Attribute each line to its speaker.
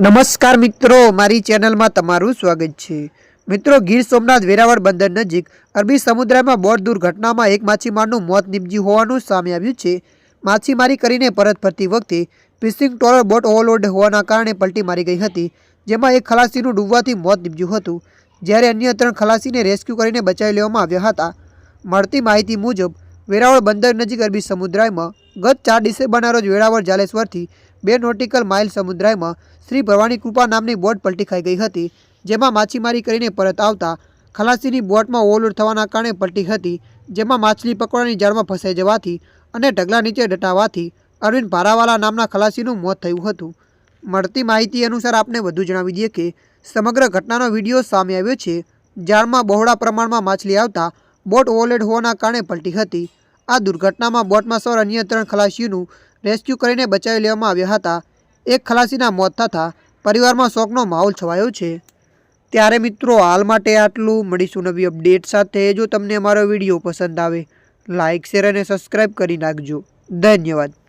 Speaker 1: નમસ્કાર મિત્રો, મારી ચેનલમાં તમારું સ્વાગત છે. મિત્રો, ગીર સોમનાથ વેરાવળ બંદર નજીક અરબી સમુદ્રમાં બોટ દુર્ઘટનામાં એક માછીમારનું મોત નીપજ્યું હોવાનું સામે આવ્યું છે. માછીમારી કરીને પરત ફરતી વખતે ફિશિંગ ટોલર બોટ ઓવરલોડ હોવાના કારણે પલટી મારી ગઈ હતી, જેમાં એક ખલાસીનું ડૂબવાથી મોત નીપજ્યું હતું. જ્યારે અન્ય ત્રણ ખલાસીને રેસ્ક્યુ કરીને બચાવી લેવામાં આવ્યા હતા. મળતી માહિતી મુજબ વેરાવળ બંદર નજીક અરબી સમુદ્રાયમાં ગત ચાર ડિસેમ્બરના રોજ વેરાવળ જાલેશ્વરથી બે નોટિકલ માઇલ સમુદ્રાયમાં શ્રી ભવાની કૃપા નામની બોટ પલટી ખાઈ ગઈ હતી, જેમાં માછીમારી કરીને પરત આવતા ખલાસીની બોટમાં ઓવરલોડ થવાના કારણે પલટી હતી, જેમાં માછલી પકડવાની જાળમાં ફસાઈ જવાથી અને ઢગલા નીચે ડટાવાથી અરવિંદ ભારાવાલા નામના ખલાસીનું મોત થયું હતું. મળતી માહિતી અનુસાર આપને વધુ જણાવી દઈએ કે સમગ્ર ઘટનાનો વીડિયો સામે આવ્યો છે જાળમાં બહોળા પ્રમાણમાં માછલી આવતા બોટ ઓવરલોડ હોવાના કારણે પલટી હતી. આ દુર્ઘટનામાં બોટમાં સવાર અન્ય ત્રણ ખલાસીઓનું રેસ્ક્યુ કરીને બચાવી લેવામાં આવ્યા હતા. એક ખલાસીના મોત થતાં પરિવારમાં શોકનો માહોલ છવાયો છે. ત્યારે મિત્રો, હાલ માટે આટલું. મળીશું નવી અપડેટ સાથે. જો તમને અમારો વીડિયો પસંદ આવે લાઇક શેર અને સબસ્ક્રાઈબ કરી નાખજો. ધન્યવાદ.